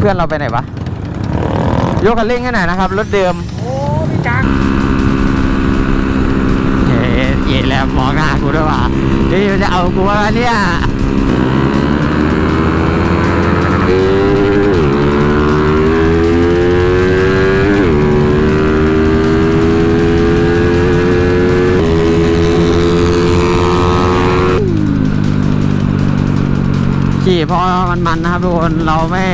เพื่อนเราไปไหนวะยกคันเร่งให้หน่อยนะครับรถเดิมโอ้พี่จังเอ๊ะเย่แล้วมองหน้ากูด้วยว่ะเฮ้ยมันจะเอากูวะเนี่ยขี่เพราะมันมันๆนะครับทุกคนเราไม่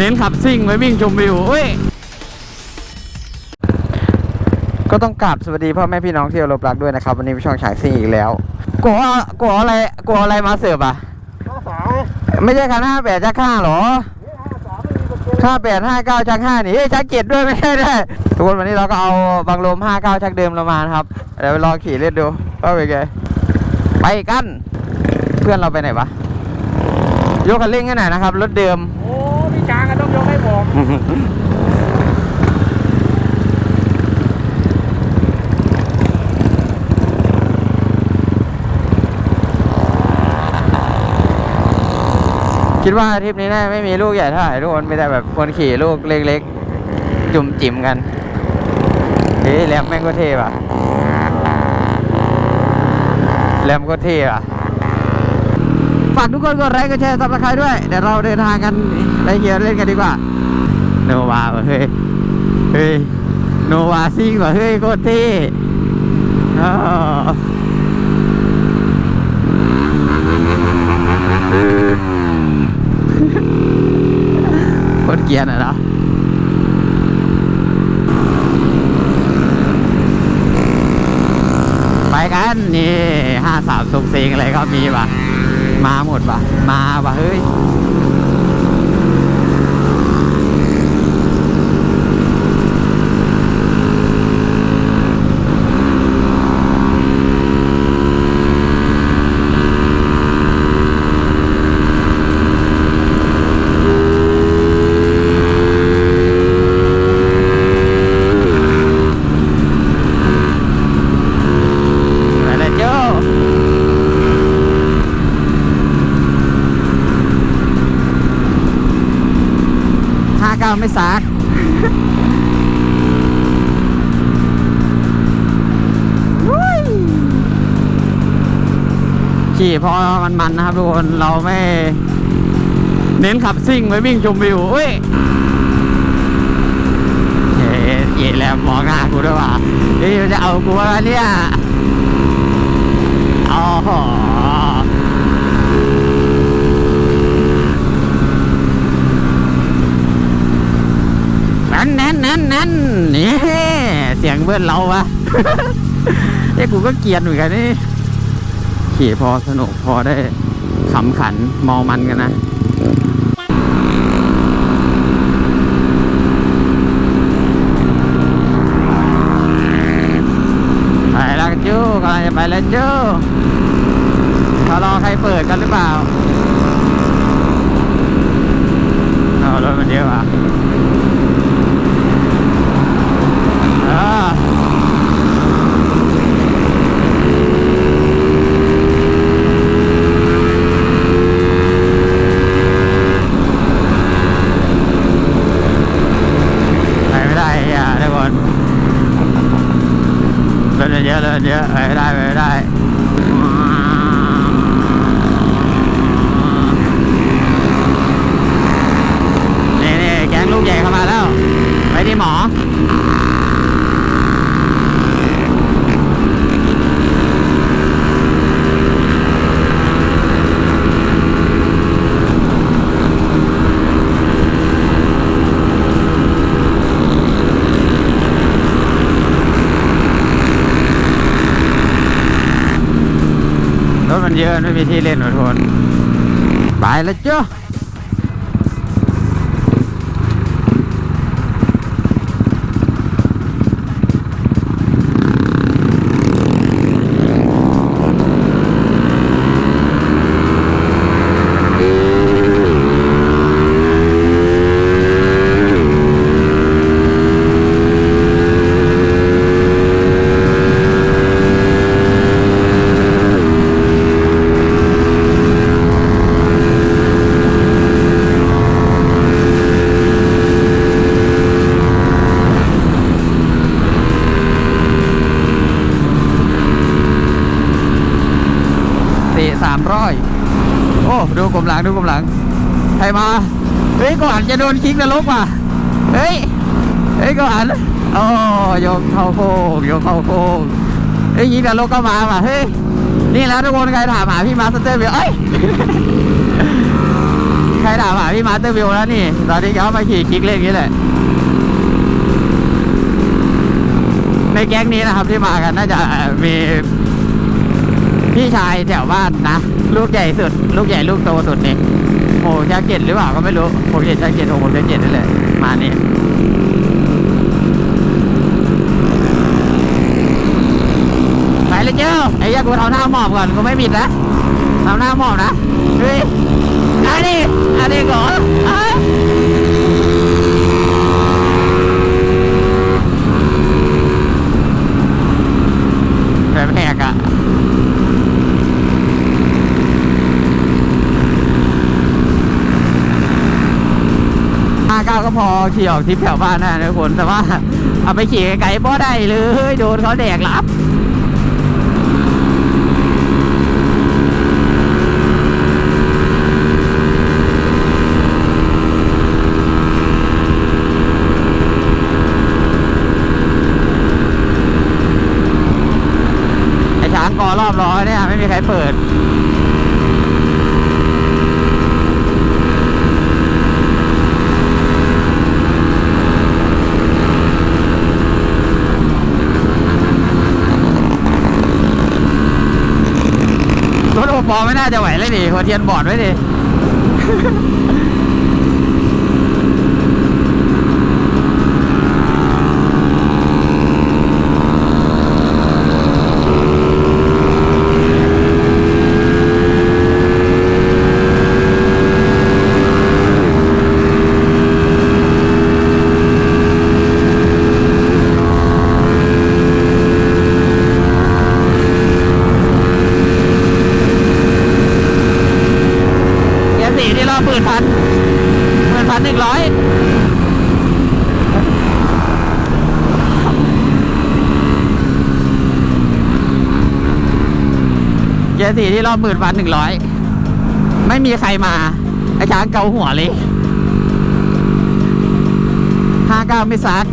เน้นขับซิ่งไว้วิ่งชมวิวเฮ้ย ก็ต้องกราบสวัสดีพ่อแม่พี่น้องที่เคารพรักด้วยนะครับ วันนี้พี่ช่องฉายซิ่งอีกแล้วกูเอากูเอาอะไรกูเอาอะไรมาเสิร์ฟอะข้าสาวไม่ใช่คันห้าแปดชักห้าหรอนี่ห้าสาวไม่มีกระเกงห้าแปดห้าเก้าชักห้านี่เอ้ยชักเจ็ดด้วยไม่ใช่ได้ทุกคนวันนี้เราก็เอาบางลมห้าเก้าชักเดิมเรามานะครับเดี๋ยวไปลองขี่เล่นดูว่าเป็นไงไปกัน เพื่อนเราไปไหนวะยกคันเร่งให้หน่อยนะครับรถเดิมโอ้พี่จัง ก็ต้องยกให้ผมคิดว่าทริปนี้น่าไม่มีลูกใหญ่เท่าไหร่ทุกคนมีแต่แบบคนขี่ลูกเล็กๆ จุ่มจิ๋มกันเฮ้ยแรมแม่งก็เท่ว่ะแรมก็เท่ว่ะากทุกคนกดไลค์กดแชร์ซับสไครต์ด้วย เดี๋ยวเราเดินทางกันไปเฮียเล่นกันดีกว่า โนวาเฮ้ย เฮ้ย โนวาซิ่งว่ะเฮ้ยโคตรเท่อ้าวโคตรเกรียร์น่ะเนาะ ไปกันนี่ห้าสามทรงเซงอะไรก็มีว่ะ มาหมดว่ะ มาว่ะเฮ้ย ไปเลยโจ้ ห้าเก้าไม่ซักวุ้ยขี่เพราะมันมันๆนะครับทุกคนเราไม่ เน้นขับซิ่งไว้วิ่งชมวิวเฮ้ยเอ๊ะเย่แล้วมองหน้ากูด้วยว่ะเฮ้ยมันจะเอากูวะเนี่ยอ๋อนั่นนั่นนั่นนั่นนี่ เสียงเบิ้ลเราวะเอ้กูก็เกลียดเหมือนกันนี่ขี่พอสนุกพอได้ขำขันเมอมันกันนะไปแล้วจู้กำลังจะไปแล้วจู้เขารอใครเปิดกันหรือเปล่าเอารถมันเยอะว่ะเออไปไม่ได้อะทุกคน รถมันเยอะรถมันเยอะไปไม่ได้ไปไม่ได้นี่นี่แก๊งลูกใหญ่เข้ามาแล้ว ไปที่หมอ รถ มันเยอะไม่มีที่เล่นหมดทุกคนไปแล้วจ้า หลังดูกลมหลัง ใครมา เฮ้ยก่อนจะโดนคิกนรกว่ะ เฮ้ย เฮ้ยก่อนโอ้โยกเข้าโค้งโยกเข้าโค้งเฮ้ยยิงนรกก็มาว่ะ เฮ้ย นี่แล้วทุกคนใครถามหาพี่มาสเตอร์วิวเอ้ย ใครถามหาพี่มาสเตอร์วิวแล้วนี่ ตอนนี้เขามาขี่คิกเล่นองนี้แหละในแก๊งนี้นะครับที่มากันน่าจะมีพี่ชายแถวบ้านนะ ลูกใหญ่สุด ลูกใหญ่ลูกโตสุดนี่โอ้ชาเก็ตหรือเปล่าก็ไม่รู้ผมเห็นชาเกตของผมชาเก็ตนั่นแหละมาเนี่ไปเลยเจ้าไอ้ยากูทำหน้าหมอบก่อนกูไม่บิดนะทำหน้าหมอบนะเฮ้ยอันนี้อันนี้ก่อนอะ แบบแหกอะห้าเก้าก็พอ ขี่ออกทริปแถวบ้านนะทุกคนแต่ว่าเอาไปขี่ไกลๆบ่ได้เลยโดนเขาแดกลับไอ้ช้างกอรอบร้อยเนี่ย ไม่มีใครเปิด ปอไม่น่าจะไหวเลยดิหัวเทียนบอดไว้ดิ เกียร์สี่ที่รอบหมื่นพันหมื่นพันหนึ่งร้อยเกียร์สี่ที่รอบหมื่นพันหนึ่งร้อยไม่มีใครมาไอ้ช้างเกาหัวเลยห้าเก้าไม่ซัด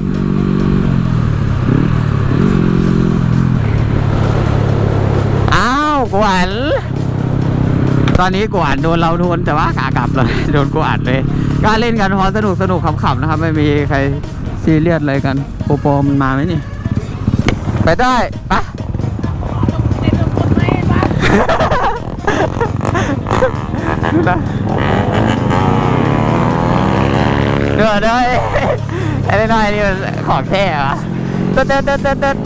อ้าวกวนตอนนี้กวาดโดนเราโดนแต่ว่าขากลับเราโดนกวาดเลยก็เล่นกันพอสนุกสนุกขำๆนะครับ ไม่มีใครซีเรียสอะไรกันโปโปมันมาไหมนี่ ไปได้ปะ ดูนะเดี๋ยวเดี๋ยวไอ้ไอ้น้อยนี่มันของแท้เหรอเต้นเต้นเต้นเต้นเต้น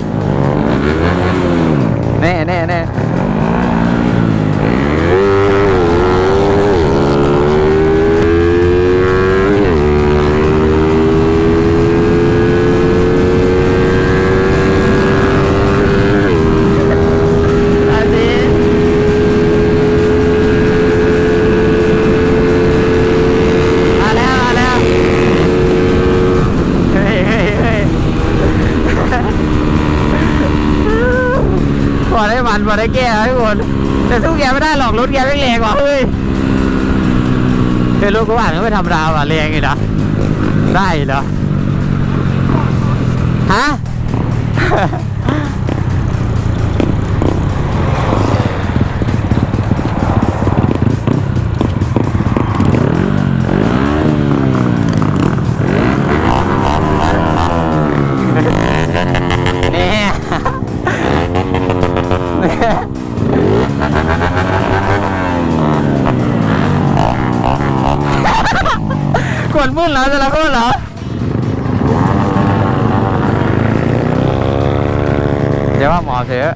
แน่ หรอกรถแกไม่แรงกว่าเฮ้ยคือรถกูอ่านก็ไม่ธรรมดาว่ะแรงอีกนะได้เหรอฮะ กดมุ่นแล้วจะละคนเหรอเดี๋ยวว่าหมอเถอะ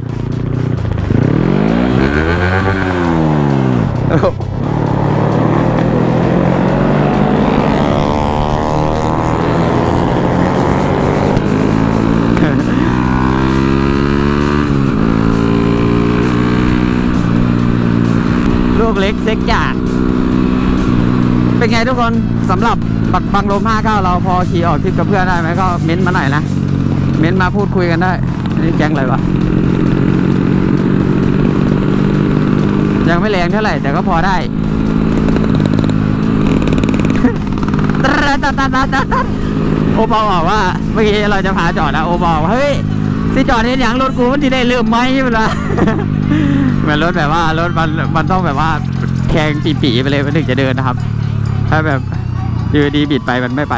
โอ้โหลูกเล็กเซ็กจ่าเป็นไงทุกคนสำหรับ บักบังลมห้าเก้าเราพอขี่ออกทริปกับเพื่อนได้ไหมก็เม้นมาหน่อยนะ เม้นมาพูดคุยกันได้ นี่แจ้งเลยรวะ ยังไม่แรงเท่าไหร่ แต่ก็พอได้ตัดตัดตัดตัดตัดโอปอบอกว่าเมื่อกี้เราจะพาจอดนะโอปอบอกเฮ้ยสิจอดนี่อย่างรถกูมันที่ได้ลืมไหมเวลาเหมือนรถแบบว่ารถมันมันต้องแบบว่าแข่งปี๋ๆไปเลยมันถึงจะเดินนะครับ ถ้าแบบ คือดีบิดไปมันไม่ไป